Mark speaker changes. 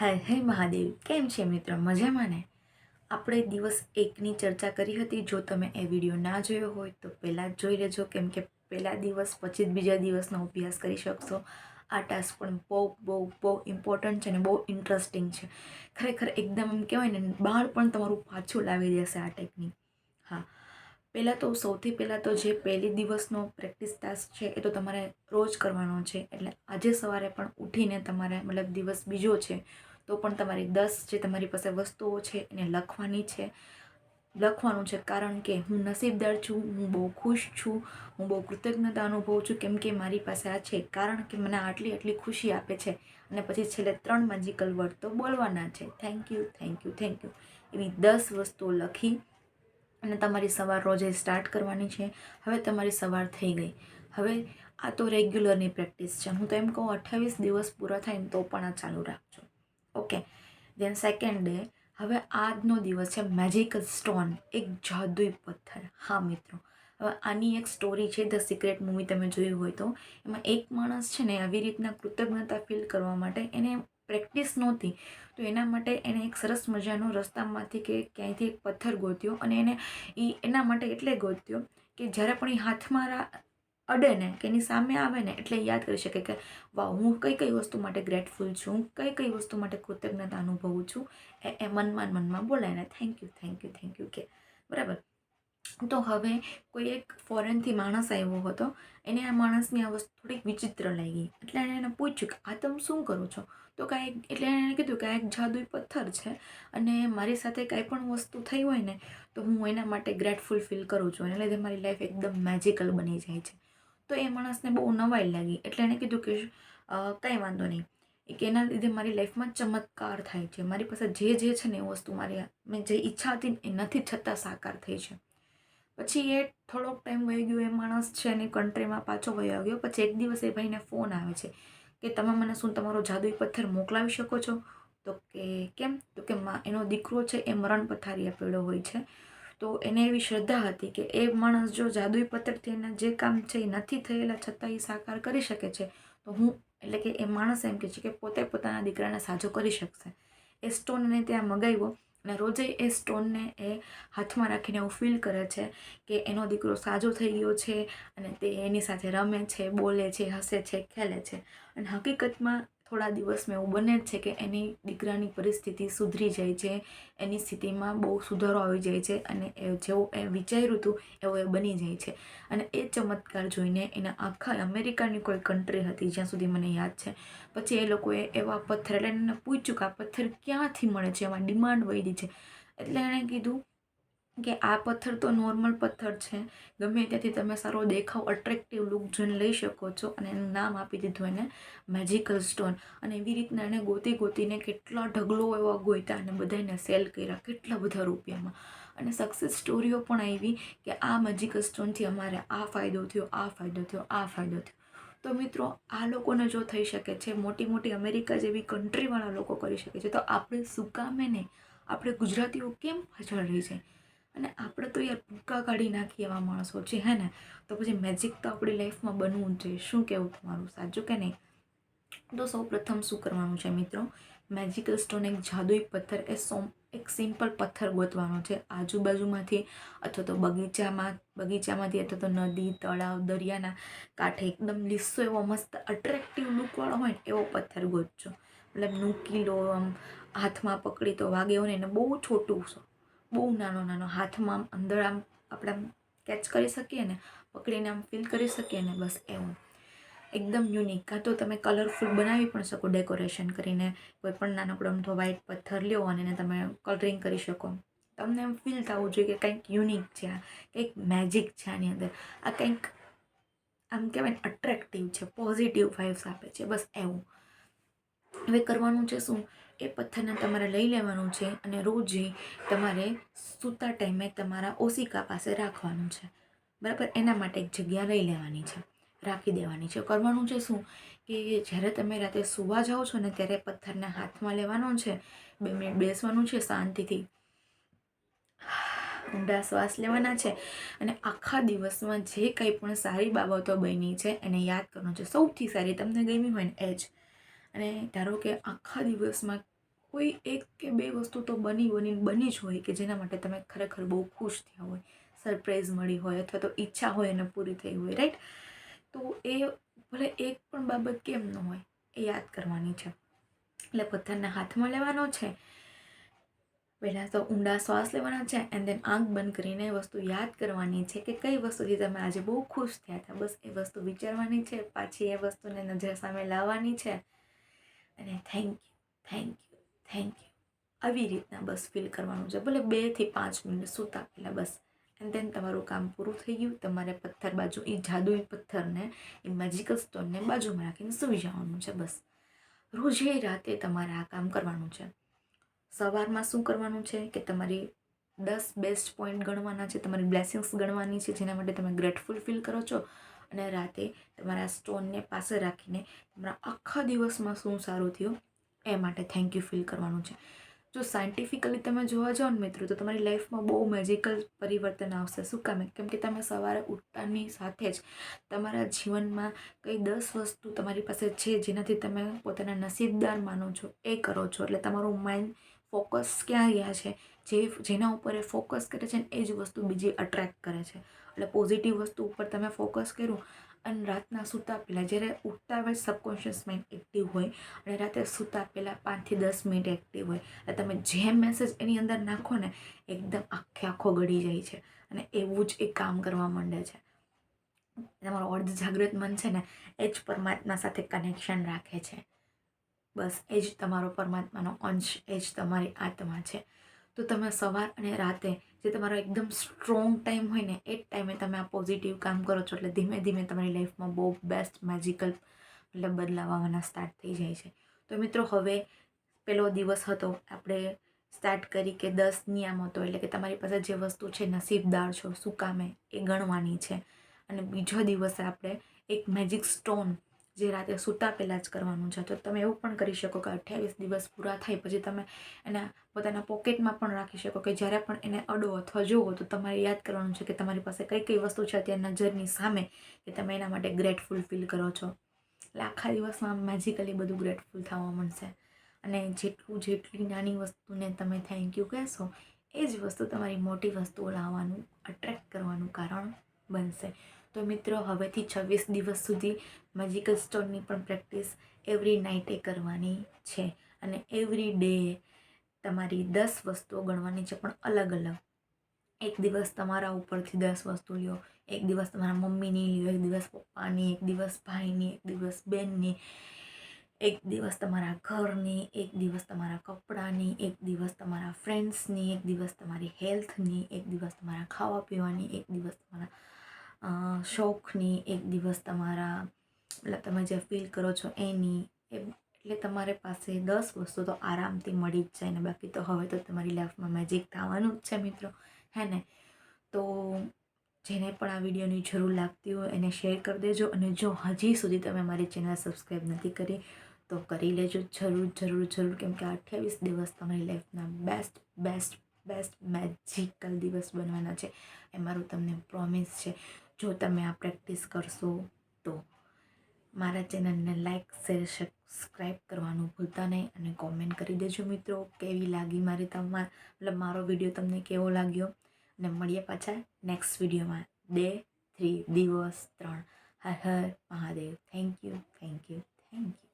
Speaker 1: હાય, હે મહાદેવ, કેમ છે મિત્ર? મજામાં ને? આપણે દિવસ એકની ચર્ચા કરી હતી. જો તમે એ વીડિયો ના જોયો હોય, તો પહેલાં જ જોઈ લેજો. કેમ કે પહેલા દિવસ, પછી જ બીજા દિવસનો અભ્યાસ કરી શકશો. આ ટાસ્ક પણ બહુ બહુ બહુ ઇમ્પોર્ટન્ટ છે અને બહુ ઇન્ટરેસ્ટિંગ છે. ખરેખર એકદમ એમ કહેવાય ને પણ તમારું પાછું લાવી દેશે આ ટેકનિક હા. પહેલાં તો સૌથી પહેલાં તો જે પહેલી દિવસનો પ્રેક્ટિસ ટાસ્ક છે, એ તો તમારે રોજ કરવાનો છે. એટલે આજે સવારે પણ ઉઠીને તમારે મતલબ દિવસ બીજો છે તો પણ તમારી દસ જે તમારી પાસે વસ્તુઓ છે એને લખવાની છે. લખવાનું છે કારણ કે હું નસીબદાર છું, હું બહુ ખુશ છું, હું બહુ કૃતજ્ઞતા અનુભવું છું કેમ કે મારી પાસે આ છે કારણ કે મને આટલી આટલી ખુશી આપે છે અને પછી છેલ્લે ત્રણ મેજિકલ વર્ડ તો બોલવાના છે. Thank you thank you thank you એવી દસ વસ્તુઓ લખી અને તમારી સવાર રોજે સ્ટાર્ટ કરવાની છે. હવે તમારી સવાર થઈ ગઈ. હવે આ તો રેગ્યુલરની પ્રેક્ટિસ છે. હું તો એમ કહું અઠ્ઠાવીસ દિવસ પૂરા થાય ને તો પણ આ ચાલુ રાખજો. ઓકે દેન સેકન્ડ ડે હવે આજનો દિવસ છે મેજિકલ સ્ટોન એક જાદુઈ પથ્થર. હા, મિત્રો. હવે આની એક સ્ટોરી છે ધ સિક્રેટ મૂવી તમે જોયું હોય તો. એમાં એક માણસ છે ને આવી રીતના કૃતજ્ઞતા ફીલ કરવા માટે એને પ્રેક્ટિસ નહોતી. તો એના માટે એણે એક સરસ મજાનો રસ્તામાંથી કે ક્યાંયથી એક પથ્થર ગોત્યો અને એને એ એના માટે એટલે ગોત્યો કે જ્યારે પણ એ હાથમાં અડે ને કે એની સામે આવે ને એટલે યાદ કરી શકે કે, વાહ, હું કઈ કઈ વસ્તુ માટે ગ્રેટફુલ છું, કઈ કઈ વસ્તુ માટે કૃતજ્ઞતા અનુભવું છું? એ એ મનમાં મનમાં બોલાય ને thank you thank you thank you કે, બરાબર. તો હવે કોઈ એક ફોરેનથી માણસ આવ્યો હતો, એને આ માણસની આ વસ્તુ થોડીક વિચિત્ર લાગી. એટલે એણે એને પૂછ્યું કે, આ તમે શું કરો છો? તો કાંઈ, એટલે એણે કીધું કે, આ એક જાદુઈ પથ્થર છે અને મારી સાથે કાંઈ પણ વસ્તુ થઈ હોય ને, તો હું એના માટે ગ્રેટફુલ ફીલ કરું છું. એને લીધે મારી લાઈફ એકદમ મેજિકલ બની જાય છે. તો એ માણસને બહુ નવાઈ લાગી. એટલે એણે કીધું કે કાંઈ વાંધો નહીં. કે, એના લીધે મારી લાઈફમાં ચમત્કાર થાય છે. મારી પાસે જે જે છે ને એ વસ્તુ મારી, મેં જે ઈચ્છા હતી એ નથી છતાં સાકાર થઈ છે. પછી એ થોડોક ટાઈમ વહી ગયો, એ માણસ છે એની કન્ટ્રીમાં પાછો વયો ગયો. પછી એક દિવસ એ ભાઈને ફોન આવે છે કે, તમે મને શું તમારો જાદુઈ પથ્થર મોકલાવી શકો છો? તો કે, કેમ? તો કે એનો દીકરો છે, એ મરણ પથારીએ પડ્યો હોય છે. તો એને એવી શ્રદ્ધા હતી કે એ માણસ જો જાદુઈ પથ્થરથી એના જે કામ છે એ નથી થયેલા છતાં એ સાકાર કરી શકે છે, તો હું એટલે કે એ માણસ એમ કહે છે કે પોતે પોતાના દીકરાને સાજો કરી શકશે. એ સ્ટોનને ત્યાં મગાવ્યો અને રોજે એ સ્ટોનને એ હાથમાં રાખીને એવું ફીલ કરે છે કે એનો દીકરો સાજો થઈ ગયો છે અને તે એની સાથે રમે છે, બોલે છે, હસે છે, ખેલે છે. અને હકીકતમાં થોડા દિવસમાં એવું બને જ છે કે એની દીકરાની પરિસ્થિતિ સુધરી જાય છે, એની સ્થિતિમાં બહુ સુધારો આવી જાય છે અને એ જેવું એ વિચાર્યું હતું, એવું એ બની જાય છે. અને એ ચમત્કાર જોઈને એના આખા અમેરિકાની કોઈ કન્ટ્રી હતી જ્યાં સુધી મને યાદ છે. પછી એ લોકોએ એવા પથ્થર એટલે એને પૂછ્યું કે આ પથ્થર ક્યાંથી મળે છે? એમાં ડિમાન્ડ વધી છે. એટલે એણે કીધું કે આ પથ્થર તો નોર્મલ પથ્થર છે. ગમે ત્યાંથી તમે સારો દેખાવ અટ્રેક્ટિવ લુક જોઈને લઈ શકો છો અને એનું નામ આપી દીધું એને મેજિકલ સ્ટોન અને એવી રીતના એને ગોતી ગોતીને કેટલા ઢગલો એવા ગોત્યા અને બધાને સેલ કર્યા, કેટલા બધા રૂપિયામાં. અને સક્સેસ સ્ટોરીઓ પણ આવી કે આ મેજિકલ સ્ટોનથી અમારે આ ફાયદો થયો, આ ફાયદો થયો, આ ફાયદો થયો. તો મિત્રો, આ લોકોને જો થઈ શકે છે, મોટી મોટી અમેરિકા જેવી કન્ટ્રીવાળા લોકો કરી શકે છે, તો આપણે શું કામે નહીં આપણે ગુજરાતીઓ કેમ પાછળ રહી જાય? અને આપણે તો યાર ભૂકા કાઢી નાખીએ એવા માણસો છે હે ને? તો પછી મેજિક તો આપણી લાઈફમાં બનવું જોઈએ. શું કહેવું તમારું? સાચું કે નહીં? તો સૌ પ્રથમ શું કરવાનું છે મિત્રો? મેજિકલ સ્ટોન એક જાદુઈ પથ્થર, એ સોમ એક સિમ્પલ પથ્થર ગોતવાનો છે. આજુબાજુમાંથી અથવા તો બગીચામાં, બગીચામાંથી અથવા તો નદી, તળાવ, દરિયાના કાંઠે એકદમ લીસો એવો મસ્ત અટ્રેક્ટિવ લુકવાળો હોય ને, એવો પથ્થર ગોતજો. મતલબ નુકીલો આમ હાથમાં પકડી તો વાગે નહીં, ને બહુ છોટું બહુ નાનો નાનો હાથમાં આમ અંદર આમ આપણે આમ કેચ કરી શકીએ ને, પકડીને આમ ફીલ કરી શકીએ ને, બસ એવું. એકદમ યુનિક કાં તો તમે કલરફુલ બનાવી પણ શકો ડેકોરેશન કરીને. કોઈ પણ નાનકડો અમથો વ્હાઈટ પથ્થર લ્યો અને એને તમે કલરિંગ કરી શકો. તમને એમ ફીલ થવું જોઈએ કે કંઈક યુનિક છે આ. કંઈક મેજિક છે આની અંદર. આ કંઈક આમ કહેવાય ને અટ્રેક્ટિવ છે પોઝિટિવ વાઇબ્સ આપે છે, બસ એવું. હવે કરવાનું છે શું? એ પથ્થરને તમારે લઈ લેવાનું છે અને રોજ તમારે સૂતા ટાઈમે તમારા ઓશિકા પાસે રાખવાનું છે. બરાબર? એના માટે એક જગ્યા લઈ લેવાની છે, રાખી દેવાની છે. કરવાનું છે શું? કે જ્યારે તમે રાતે સૂવા જાઓ છો ને ત્યારે પથ્થરને હાથમાં લેવાનો છે, બે મિનિટ બેસવાનું છે, શાંતિથી ઊંડા શ્વાસ લેવાના છે અને આખા દિવસમાં જે કંઈ પણ સારી બાબતો બની છે એને યાદ કરવાનું છે. સૌથી સારી તમને ગમી હોય ને એ જ. અને ધારો કે આખા દિવસમાં કોઈ એક કે બે વસ્તુ તો બની બની બની જ હોય કે જેના માટે તમે ખરેખર બહુ ખુશ થયા હોય, સરપ્રાઈઝ મળી હોય અથવા તો ઈચ્છા હોય એને પૂરી થઈ હોય રાઈટ તો એ ભલે એક પણ બાબત કેમ ન હોય, એ યાદ કરવાની છે. એટલે પથ્થરને હાથમાં લેવાનો છે, પહેલાં તો ઊંડા શ્વાસ લેવાના છે એન્ડ દેન આંખ બંધ કરીને એ વસ્તુ યાદ કરવાની છે કે કઈ વસ્તુથી તમે આજે બહુ ખુશ થયા હતા. બસ એ વસ્તુ વિચારવાની છે, પાછી એ વસ્તુને નજર સામે લાવવાની છે. અને thank you thank you thank you આવી રીતના બસ ફીલ કરવાનું છે. ભલે બેથી પાંચ મિનિટ સૂતા પહેલાં બસ. એન્ડ દેન તમારું કામ પૂરું થઈ ગયું. તમારે પથ્થર બાજુ, એ જાદુઈ પથ્થરને, એ મેજિકલ સ્ટોનને બાજુમાં રાખીને સૂઈ જવાનું છે બસ. રોજે રાતે તમારે આ કામ કરવાનું છે. સવારમાં શું કરવાનું છે કે તમારી દસ બેસ્ટ પોઈન્ટ ગણવાના છે, તમારી બ્લેસિંગ્સ ગણવાની છે, જેના માટે તમે ગ્રેટફુલ ફીલ કરો છો. અને રાતે તમારા સ્ટોનને પાસે રાખીને તમારા આખા દિવસમાં શું સારું થયું? એ માટે થેન્ક યુ ફીલ કરવાનું છે. જો સાયન્ટિફિકલી તમે જોવા જાઓ ને મિત્રો, તો તમારી લાઈફમાં બહુ મેજિકલ પરિવર્તન આવશે. શું કામે? કેમ કે તમે સવારે ઉઠતાની સાથે જ તમારા જીવનમાં કઈ દસ વસ્તુ તમારી પાસે છે, જેનાથી તમે પોતાના નસીબદાર માનો છો, એ કરો છો. એટલે તમારું માઇન્ડ ફોકસ ક્યાં ગયા છે? જે, જેના ઉપર એ ફોકસ કરે છે ને, એ જ વસ્તુ બીજી અટ્રેક્ટ કરે છે. એટલે પોઝિટિવ વસ્તુ ઉપર તમે ફોકસ કર્યું અને રાતના સૂતા પહેલાં, જ્યારે ઉઠતા હોય સબકોન્શિયસ માઇન્ડ એક્ટિવ હોય, અને રાતે સૂતા પહેલાં પાંચથી દસ મિનિટ એક્ટિવ હોય, એટલે તમે જે મેસેજ એની અંદર નાખો ને, એકદમ આખે આખો ગળી જાય છે. અને એવું જ એ કામ કરવા માંડે છે. તમારો અર્ધ જાગૃત મન છે ને, એ જ પરમાત્મા સાથે કનેક્શન રાખે છે. બસ, એ જ તમારો પરમાત્માનો અંશ, એ જ તમારી આત્મા છે. તો તમે સવાર અને રાતે જે તમારો એકદમ સ્ટ્રોંગ ટાઈમ હોય ને, એ જ ટાઈમે તમે આ પોઝિટિવ કામ કરો છો. એટલે ધીમે ધીમે તમારી લાઈફમાં બહુ બેસ્ટ મેજિકલ મતલબ બદલાવ સ્ટાર્ટ થઈ જાય છે. તો મિત્રો, હવે પેલો દિવસ હતો, આપણે સ્ટાર્ટ કરી કે દસ નિયામતો એટલે કે તમારી પાસે જે વસ્તુ છે નસીબદાર છો, શું કામે એ ગણવાની છે. અને બીજો દિવસે આપણે એક મેજિક સ્ટોન જે રાતે સૂતા પહેલાં જ કરવાનું છે. તો તમે એવું પણ કરી શકો કે અઠ્યાવીસ દિવસ પૂરા થાય, પછી તમે એના પોતાના પોકેટમાં પણ રાખી શકો કે જ્યારે પણ એને અડો અથવા જુઓ, તો તમારે યાદ કરવાનું છે કે તમારી પાસે કઈ કઈ વસ્તુ છે અત્યારે નજરની સામે કે તમે એના માટે ગ્રેટફુલ ફીલ કરો છો. એટલે આખા દિવસમાં મેજિકલી બધું ગ્રેટફુલ થવા મળશે. અને જેટલું જેટલી નાની વસ્તુને તમે થેન્ક યુ કહેશો, એ જ વસ્તુ તમારી મોટી વસ્તુઓ લાવવાનું અટ્રેક્ટ કરવાનું કારણ બનશે. તો મિત્રો હવેથી છવ્વીસ દિવસ સુધી મેજિકલ સ્ટોનની પણ પ્રેક્ટિસ એવરી નાઇટે કરવાની છે અને એવરી ડે તમારી દસ વસ્તુઓ ગણવાની છે પણ અલગ અલગ એક દિવસ તમારા ઉપરથી દસ વસ્તુ લ્યો એક દિવસ તમારા મમ્મીની લ્યો એક દિવસ પપ્પાની એક દિવસ ભાઈની એક દિવસ બેનની એક દિવસ તમારા ઘરની એક દિવસ તમારા કપડાની એક દિવસ તમારા ફ્રેન્ડ્સની એક દિવસ તમારી હેલ્થની એક દિવસ તમારા ખાવા પીવાની એક દિવસ તમારા શોખની એક દિવસ તમારા, એટલે તમે જે ફીલ કરો છો એની એ એટલે તમારે પાસે દસ વસ્તુ તો આરામથી મળી જ જાય ને બાકી તો હવે તો તમારી લાઈફમાં મેજિક થવાનું જ છે મિત્રો, હે ને? તો જેને પણ આ વિડીયોની જરૂર લાગતી હોય એને શેર કરી દેજો અને જો હજી સુધી તમે મારી ચેનલ સબસ્ક્રાઈબ નથી કરી, તો કરી લેજો. જરૂર જરૂર જરૂર, કેમ કે અઠ્યાવીસ દિવસ તમારી લાઈફના બેસ્ટ બેસ્ટ બેસ્ટ મેજિકલ દિવસ બનવાના છે. એ મારું તમને પ્રોમિસ છે. જો તમે આ પ્રેક્ટિસ કરશો તો મારા ચેનલને લાઇક શેર, સબસ્ક્રાઈબ કરવાનું ભૂલતા નહીં અને કોમેન્ટ કરી દેજો મિત્રો, કેવી લાગી મારી તમારા મતલબ મારો વીડિયો તમને કેવો લાગ્યો? અને મળીએ પાછા નેક્સ્ટ વિડીયોમાં. ડે થ્રી દિવસ, ત્રણ. Har Har Mahadev. Thank you thank you thank you